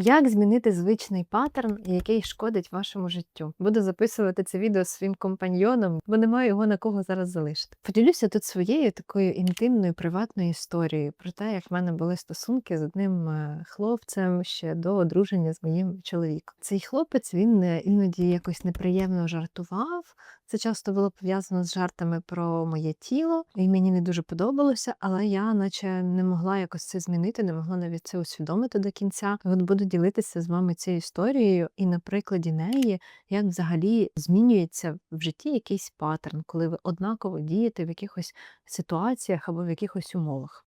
Як змінити звичний паттерн, який шкодить вашому життю? Буду записувати це відео своїм компаньйоном, бо немає його на кого зараз залишити. Поділюся тут своєю такою інтимною приватною історією про те, як в мене були стосунки з одним е, хлопцем ще до одруження з моїм чоловіком. Цей хлопець він е, іноді якось неприємно жартував. Це часто було пов'язано з жартами про моє тіло, і мені не дуже подобалося, але я, наче, не могла якось це змінити, не могла навіть це усвідомити до кінця. От буду ділитися з вами цією історією, і на прикладі неї, як взагалі змінюється в житті якийсь паттерн, коли ви однаково дієте в якихось ситуаціях або в якихось умовах.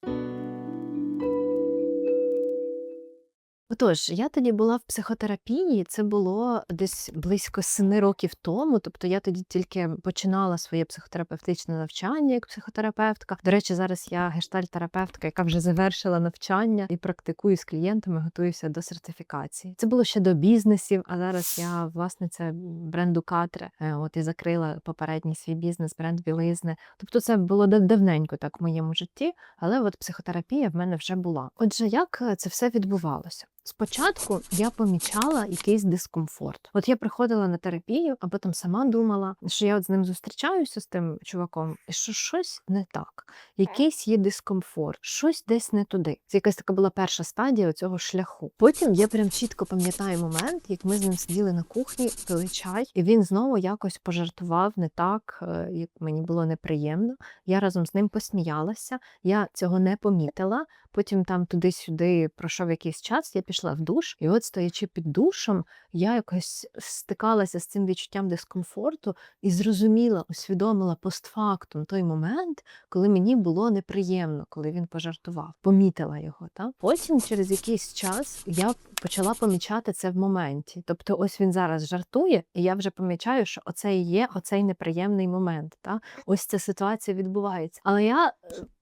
Отож, я тоді була в психотерапії, це було десь близько семи років тому. Тобто я тоді тільки починала своє психотерапевтичне навчання як психотерапевтка. До речі, зараз я гештальтерапевтка, яка вже завершила навчання і практикую з клієнтами, готуюся до сертифікації. Це було ще до бізнесів, а зараз я власниця бренду Катре. Е, От і закрила попередній свій бізнес, бренд білизни. Тобто, це було дав- давненько так в моєму житті, але от психотерапія в мене вже була. Отже, як е, це все відбувалося? Спочатку я помічала якийсь дискомфорт. От я приходила на терапію, а потім сама думала, що я от з ним зустрічаюся з тим чуваком, і що щось не так, якийсь є дискомфорт, щось десь не туди. Це якась така була перша стадія цього шляху. Потім я прям чітко пам'ятаю момент, як ми з ним сиділи на кухні, пили чай, і він знову якось пожартував не так, е, як мені було неприємно. Я разом з ним посміялася, я цього не помітила. Потім там туди-сюди пройшов якийсь час, я пішла в душ, і от стоячи під душем, я якось стикалася з цим відчуттям дискомфорту і зрозуміла, усвідомила постфактум той момент, коли мені було неприємно, коли він пожартував, помітила його. Та? Потім, через якийсь час, я почала помічати це в моменті. Тобто, ось він зараз жартує, і я вже помічаю, що оце і є оцей неприємний момент. Та? Ось ця ситуація відбувається. Але я е,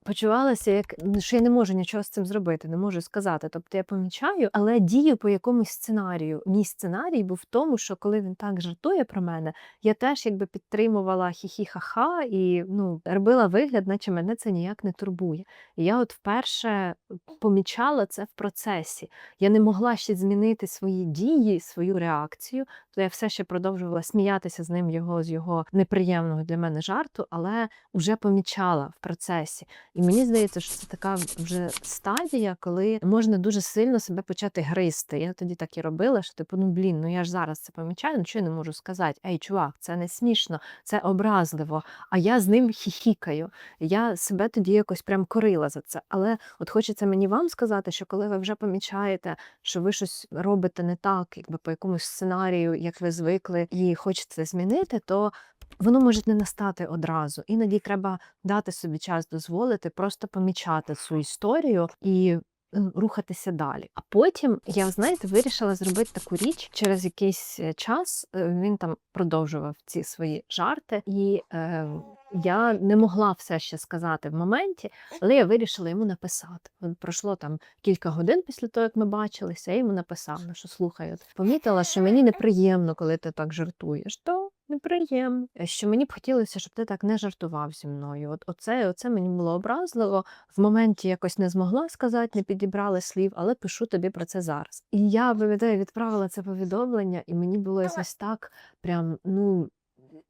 почувалася, як що я не можу нічого з цим зробити, не можу сказати. Тобто я помічаю, але дію по якомусь сценарію. Мій сценарій був в тому, що коли він так жартує про мене, я теж якби підтримувала хі-хі-ха-ха і ну робила вигляд, наче мене це ніяк не турбує. І я от вперше помічала це в процесі. Я не могла ще змінити свої дії, свою реакцію. То я все ще продовжувала сміятися з ним його з його неприємного для мене жарту, але вже помічала в процесі. І мені здається, що це така вже стадія, коли можна дуже сильно себе почати гризти. Я тоді так і робила, що типу, ну блін, ну я ж зараз це помічаю, ну що я не можу сказати? Ей, чувак, це не смішно, це образливо. А я з ним хіхікаю. Я себе тоді якось прям корила за це. Але от хочеться мені вам сказати, що коли ви вже помічаєте, що ви щось робите не так, якби по якомусь сценарію, як ви звикли, і хочете змінити, то воно може не настати одразу. Іноді треба дати собі час дозволити, просто помічати цю історію і. Рухатися далі. А потім я, знаєте, вирішила зробити таку річ через якийсь е, час. е, Він там продовжував ці свої жарти, і е, я не могла все ще сказати в моменті, але я вирішила йому написати. Пройшло там кілька годин після того, як ми бачилися, я йому написала, ну, що слухай, от помітила, що мені неприємно, коли ти так жартуєш. То неприємно. Е, Що мені б хотілося, щоб ти так не жартував зі мною. От оце, оце мені було образливо. В моменті якось не змогла сказати, не підібрала слів, але пишу тобі про це зараз. І я пам'ятаю, відправила це повідомлення, і мені було якось так, прям ну.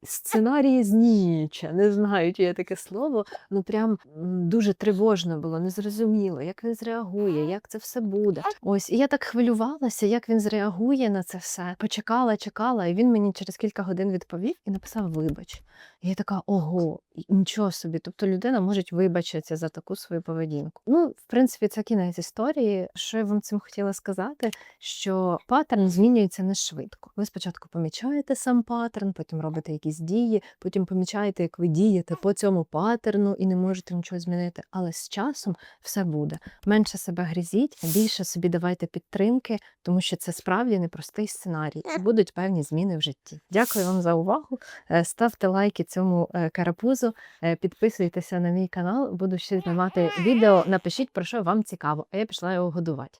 Сценарії зніча, не знаю, чи є таке слово. Ну прям дуже тривожно було, незрозуміло, як він зреагує, як це все буде. Ось і я так хвилювалася, як він зреагує на це все. Почекала, чекала, і він мені через кілька годин відповів і написав Вибач. І я така, ого, нічого собі. Тобто людина може вибачитися за таку свою поведінку. Ну, в принципі, це кінець історії. Що я вам цим хотіла сказати, що паттерн змінюється не швидко. Ви спочатку помічаєте сам паттерн, потім робите якісь дії, потім помічаєте, як ви дієте по цьому паттерну і не можете нічого змінити. Але з часом все буде. Менше себе грізіть, більше собі давайте підтримки, тому що це справді непростий сценарій. І будуть певні зміни в житті. Дякую вам за увагу. Е, Ставте лайки цьому е, карапузу, е, підписуйтеся на мій канал, буду ще знімати відео. Напишіть про що вам цікаво, а я пішла його годувати.